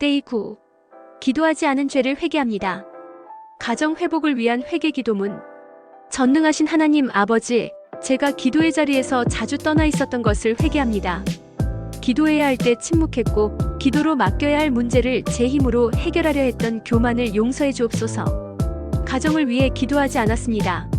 데이 9. 기도하지 않은 죄를 회개합니다. 가정 회복을 위한 회개 기도문. 전능하신 하나님 아버지, 제가 기도의 자리에서 자주 떠나 있었던 것을 회개합니다. 기도해야 할 때 침묵했고, 기도로 맡겨야 할 문제를 제 힘으로 해결하려 했던 교만을 용서해 주옵소서. 가정을 위해 기도하지 않았습니다.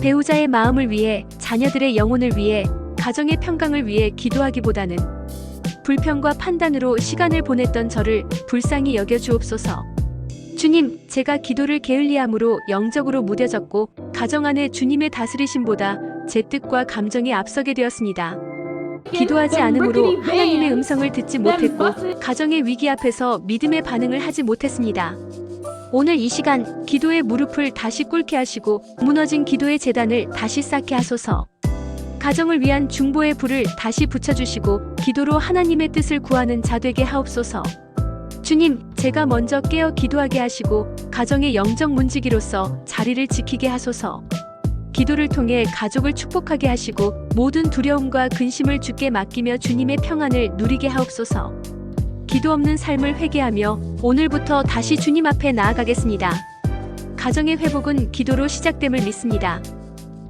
배우자의 마음을 위해, 자녀들의 영혼을 위해, 가정의 평강을 위해 기도하기보다는 불평과 판단으로 시간을 보냈던 저를 불쌍히 여겨 주옵소서. 주님, 제가 기도를 게을리함으로 영적으로 무뎌졌고 가정 안에 주님의 다스리심보다 제 뜻과 감정이 앞서게 되었습니다. 기도하지 않으므로 하나님의 음성을 듣지 못했고 가정의 위기 앞에서 믿음의 반응을 하지 못했습니다. 오늘 이 시간 기도의 무릎을 다시 꿇게 하시고 무너진 기도의 재단을 다시 쌓게 하소서. 가정을 위한 중보의 불을 다시 붙여주시고 기도로 하나님의 뜻을 구하는 자 되게 하옵소서. 주님, 제가 먼저 깨어 기도하게 하시고 가정의 영적 문지기로서 자리를 지키게 하소서. 기도를 통해 가족을 축복하게 하시고 모든 두려움과 근심을 주께 맡기며 주님의 평안을 누리게 하옵소서. 기도 없는 삶을 회개하며 오늘부터 다시 주님 앞에 나아가겠습니다. 가정의 회복은 기도로 시작됨을 믿습니다.